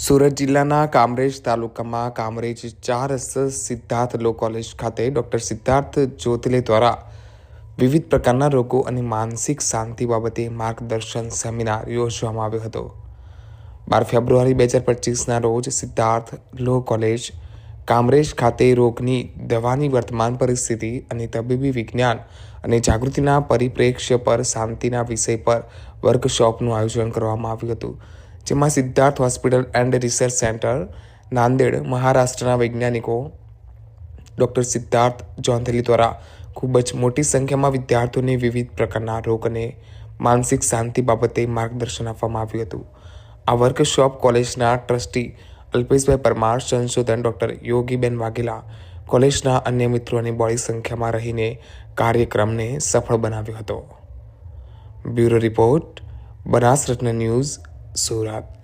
સુરત જિલ્લાના કામરેજ તાલુકામાં કામરેજ ચાર સિદ્ધાર્થ લો કોલેજ ખાતે ડૉક્ટર સિદ્ધાર્થ જ્યોતિલે દ્વારા વિવિધ પ્રકારના રોગો અને માનસિક શાંતિ બાબતે માર્ગદર્શન સેમિનાર યોજવામાં આવ્યો હતો. બાર ફેબ્રુઆરી બે હજાર પચીસના રોજ સિદ્ધાર્થ લો કોલેજ કામરેજ ખાતે રોગની દવાની વર્તમાન પરિસ્થિતિ અને તબીબી વિજ્ઞાન અને જાગૃતિના પરિપ્રેક્ષ્ય પર શાંતિના વિષય પર વર્કશોપનું આયોજન કરવામાં આવ્યું હતું. જેમાં Siddharth hospital and research centre, Nanded મહારાષ્ટ્રના વૈજ્ઞાનિકો ડૉક્ટર સિદ્ધાર્થ જોંધેલી દ્વારા ખૂબ જ મોટી સંખ્યામાં વિદ્યાર્થીઓને વિવિધ પ્રકારના રોગ અને માનસિક શાંતિ બાબતે માર્ગદર્શન આપવામાં આવ્યું હતું. આ વર્કશોપ કોલેજના ટ્રસ્ટી અલ્પેશભાઈ પરમાર, સંશોધન ડૉક્ટર યોગીબેન વાઘેલા, કોલેજના અન્ય મિત્રોની બોડી સંખ્યામાં રહીને કાર્યક્રમને સફળ બનાવ્યો હતો. Bureau report, Banasratna news Surat